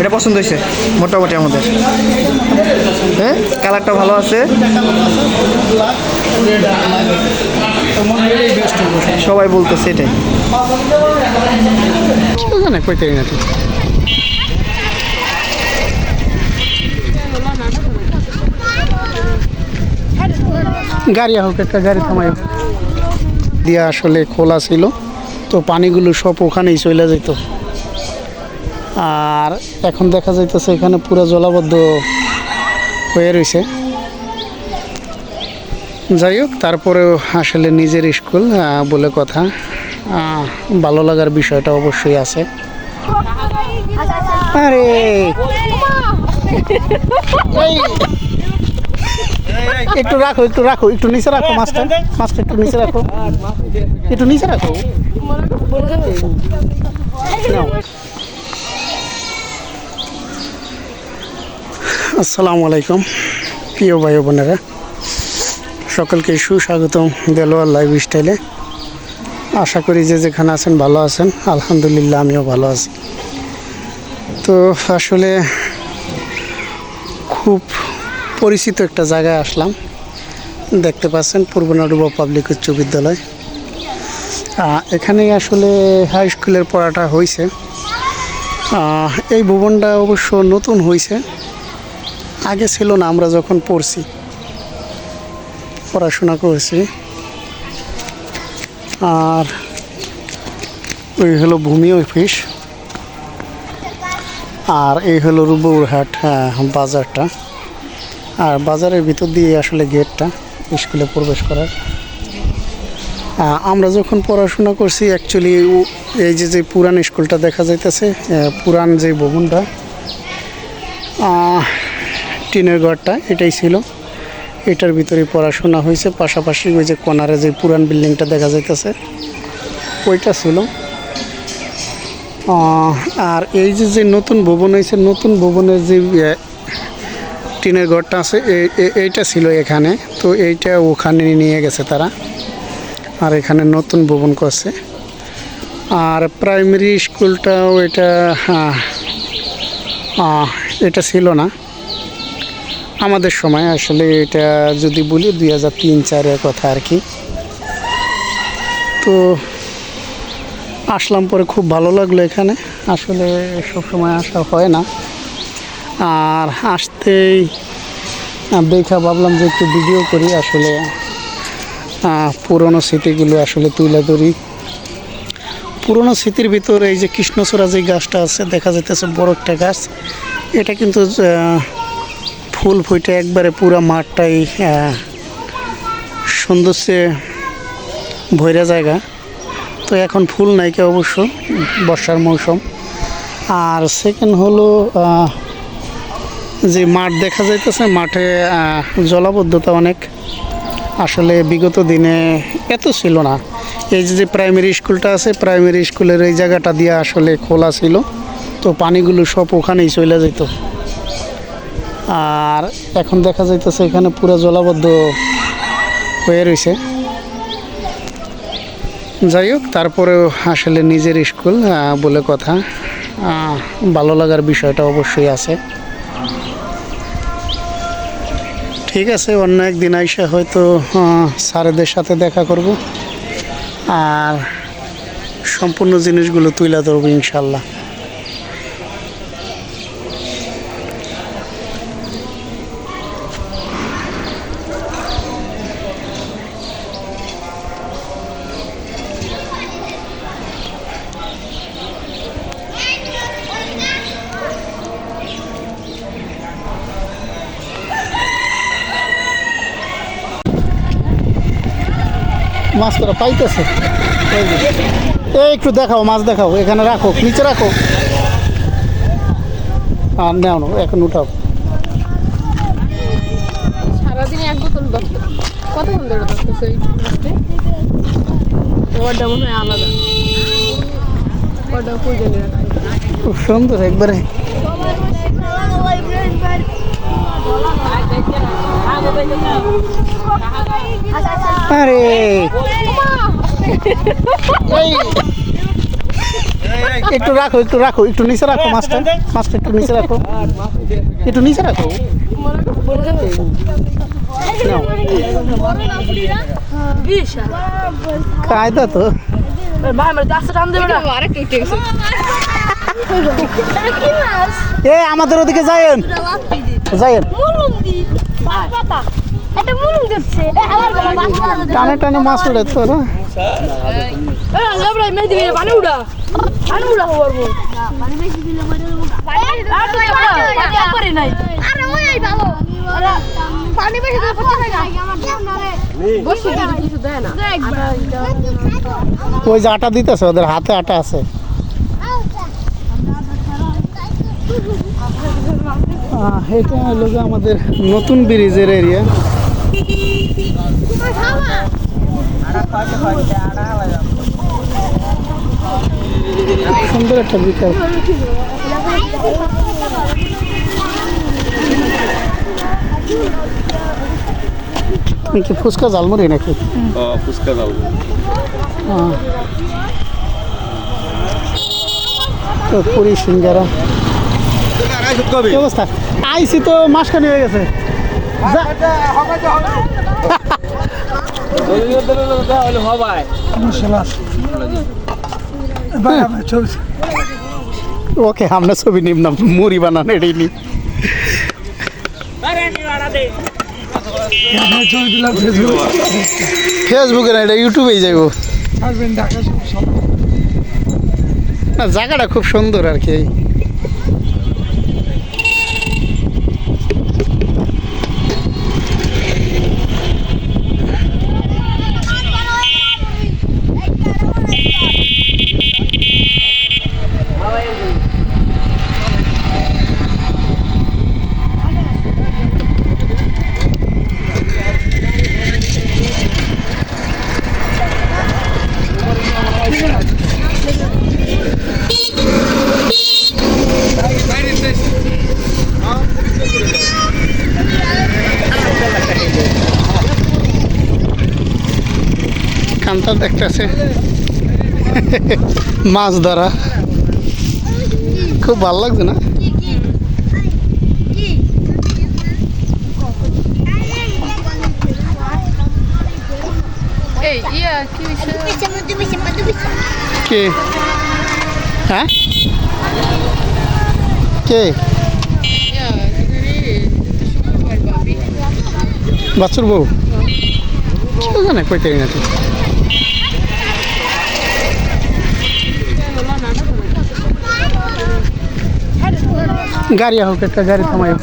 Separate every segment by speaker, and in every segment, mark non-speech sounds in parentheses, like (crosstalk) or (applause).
Speaker 1: এটা পছন্দ হয়েছে, মোটামুটি আমাদের। হ্যাঁ? কালারটা ভালো আছে। সবাই বলতেছে এটাই।
Speaker 2: গাড়ি হোক, একটা গাড়ি থামাই দিয়া আসলে খোলা ছিল, তো পানিগুলো সব ওখানেই চলে যেত। আর এখন দেখা যাইতেছে এখানে পুরো জলাবদ্ধ হয়ে রয়েছে যাই হোক তারপরেও আসলে নিজের স্কুল বলে কথা। ভালো লাগার বিষয়টা অবশ্যই আছে। আরে! একটু রাখো একটু রাখো একটু নিচে রাখো মাছটা। মাছটা একটু নিচে রাখো। একটু নিচে রাখো। আসসালামু আলাইকুম। প্রিয় ভাই বোনেরা সকলকে সুস্বাগতম দেলোয়ার লাইফ স্টাইলে আশা করি যে যেখানে আছেন ভালো আছেন আলহামদুলিল্লাহ আমিও ভালো আছি। তো আসলে খুব পরিচিত একটা জায়গায় আসলাম। দেখতে পাচ্ছেন পূর্ব নাডুবা পাবলিক উচ্চ বিদ্যালয়। আহ, এখানেই আসলে হাই স্কুলের পড়াটা হয়েছে এই ভবনটা অবশ্য নতুন হয়েছে আগে ছিল না আমরা যখন পড়ছি পড়াশোনা করেছি। আর ওই হলো ভূমি অফিস আর এই হলো রুবুরহাট হ্যাঁ, বাজারটা। আর বাজারের ভিতর দিয়ে আসলে গেটটা স্কুলে প্রবেশ করার। আমরা যখন পড়াশোনা করছি অ্যাকচুয়ালি এই যে যে পুরান স্কুলটা দেখা যাইতেছে পুরান যে ভবনটা টিনের ঘরটা, এটাই ছিল। এটার ভিতরে পড়াশোনা হয়েছে, পাশাপাশি ওই যে কোনারে যে পুরান বিল্ডিংটা দেখা যাইতেছে, ওইটা ছিল। আর এই যে যে নতুন ভবন হয়েছে, নতুন ভবনের যে টিনের ঘরটা আছে এইটা ছিল এখানে। তো এইটা ওখানে নিয়ে গেছে তারা। আর এখানে নতুন ভবন করছে। আর প্রাইমারি স্কুলটাও এটা এটা ছিল না। আমাদের সময় আসলে এটা যদি বলি দুই হাজার তিন চারের কথা আর কি। তো আসলাম পরে খুব ভালো লাগল এখানে। আসলে সব সময় আসা হয় না। আর আসতেই দেখা ভাবলাম যে একটু ভিডিও করি আসলে পুরনো স্মৃতিগুলো আসলে তুলে ধরি। পুরনো স্মৃতির ভিতরে এই যে কৃষ্ণচূড়া যে গাছটা আছে, দেখা যাইতেছে বড় একটা গাছ। এটা কিন্তু ফুল ফুটে একবারে পুরো মাঠটাই আহ, সৌন্দর্যে ভৈরা জায়গা। তো এখন ফুল নাইকে অবশ্য বর্ষার মৌসুম। আর সেকেন্ড হলো যে মাঠ দেখা যাইতেছে মাঠে জলাবদ্ধতা অনেক। আসলে বিগত দিনে এত ছিল না। এই যে প্রাইমারি স্কুলটা আছে প্রাইমারি স্কুলের এই জায়গাটা দিয়ে আসলে খোলা ছিল। তো পানিগুলো সব ওখানেই চলে যেত। আর এখন দেখা যাইতেছে এখানে পুরো জলাবদ্ধ হয়ে রয়েছে যাই হোক, তারপরেও আসলে নিজের স্কুল বলে কথা। ভালো লাগার বিষয়টা অবশ্যই আছে। ঠিক আছে, অন্য একদিন আইসে হয়তো স্যারেদের সাথে দেখা করব। আর সম্পূর্ণ জিনিসগুলো তুলে ধরবো, ইনশাল্লাহ। মাছ করা পাইতেছে। এই একটু দেখাও মাছ দেখাও এখানে রাখো নিচে রাখো। আর নেও না এখন উঠাও।
Speaker 3: সারাদিনে এক বোতল দশ কতক্ষণ ধরে ধরতেছে এই মনে হয় আলাদা।
Speaker 2: খুব সুন্দর একবারে। আরে। একটু রাখো একটু রাখো, একটু নিচে রাখো মাছটা। মাছটা একটু নিচে রাখো। একটু নিচে রাখো। কায়দা তো। এ, আমাদের ওদিকে যায়েন
Speaker 4: বাস
Speaker 2: টানে টানে মাছ উড়ে তো
Speaker 3: পানি
Speaker 4: বেশি ওই
Speaker 2: যে আটা দিতেছে ওদের হাতে আটা আছে। এটা হলো যে আমাদের নতুন ব্রিজের এরিয়া সুন্দর একটা বিকাল কি ফুচকা ঝালমুড়ি নাকি?
Speaker 5: ফুচকা।
Speaker 2: তো পুরি সিঙ্গারা। অবস্থা? আইসি তো মাসখানি হয়ে গেছে। (laughs) ওকে, আমরা ছবি নিব না, মুড়ি বানানো এটাই নি ফেসবুকে না, এটা ইউটিউবেই যাইব। জায়গাটা খুব সুন্দর আর কি কান্তা দেখতেছে। (laughs) মাছ ধরা। খুব ভালো লাগছে না?
Speaker 3: কি
Speaker 2: হ্যাঁ? কে? বাচ্চুর বউ? কেউ জানে কইতে না তো গাড়ি হোক একটা গাড়ি থামাই হোক।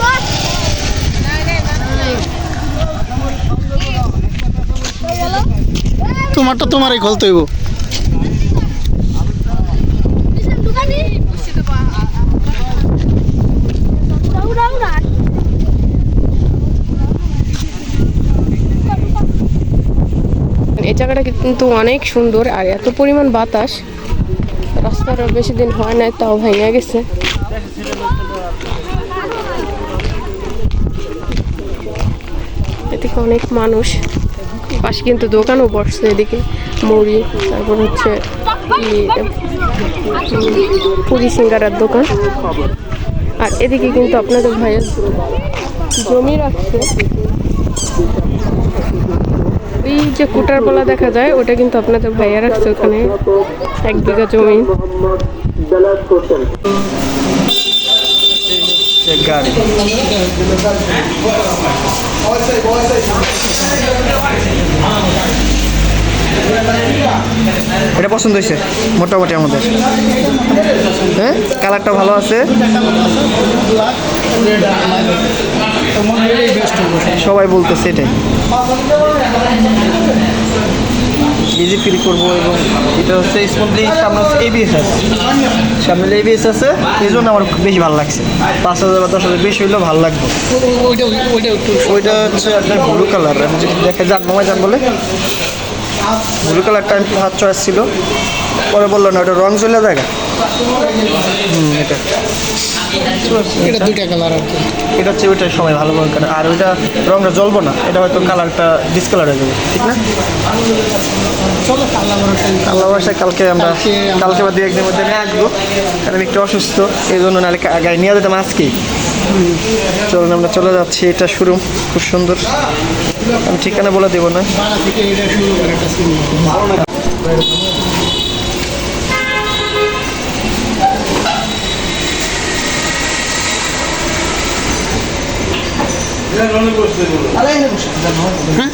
Speaker 4: বস
Speaker 2: তোমারটা তোমারই খলতে হইব
Speaker 4: ইসলাম দোকানি উড়া উড়া
Speaker 3: এই জায়গাটা কিন্তু অনেক সুন্দর আর এত পরিমাণ বাতাস। রাস্তাটা বেশি দিন হয় নাই, তাও ভেঙে গেছে। এদিকে অনেক মানুষ। পাশে কিন্তু দোকানও বসছে এদিকে, মুড়ি, তারপর হচ্ছে পুরি সিঙ্গারার দোকান। আর এদিকে কিন্তু আপনাদের ভাইয়ের জমি রাখছে। এই যে কুটার বলা দেখা যায়, ওটা কিন্তু আপনাদের ভাইয়া রাখছে ওখানে, এক বিঘা জমি।
Speaker 1: গাড়ি এটা পছন্দ হয়েছে মোটামুটি আমাদের। হ্যাঁ? কালারটা ভালো আছে? সবাই বলতেছে এটাই। ইজি ফিল করব এবং এটা হচ্ছে স্মুথলি সামনে হচ্ছে এবিএস আছে। সামনে এবিএস আছে এই জন্য আমার বেশি ভালো লাগছে। পাঁচ হাজার বা দশ হাজার বেশি হইলেও ভালো লাগবে। ওইটা হচ্ছে আপনার ব্লু কালার আমি যদি দেখে যান মামা যান বলে। ব্লু কালারটা হাত চয়েস ছিল। পরে বলল না ওটা রং চলে দেখা হুম এটা।
Speaker 2: এটা দুইটা কালার আর
Speaker 1: এটা হচ্ছে ওইটার সময় ভালো রং কাটে আর ওইটা রংটা জ্বলবো না এটা হয়তো কালারটা ডিসকালার হয়ে যাবে ঠিক না? আল্লাহ বাসায় কালকে আমরা
Speaker 2: কালকে
Speaker 1: বা দু একদিনের মধ্যে নিয়ে আসব কারণ আমি একটু অসুস্থ এই জন্য নাহলে গাড়ি নিয়ে যেতাম আজকেই। চলুন আমরা চলে যাচ্ছি। এটা শুরু। খুব সুন্দর। আমি ঠিকানা বলে দেবো না।
Speaker 2: হ্যাঁ?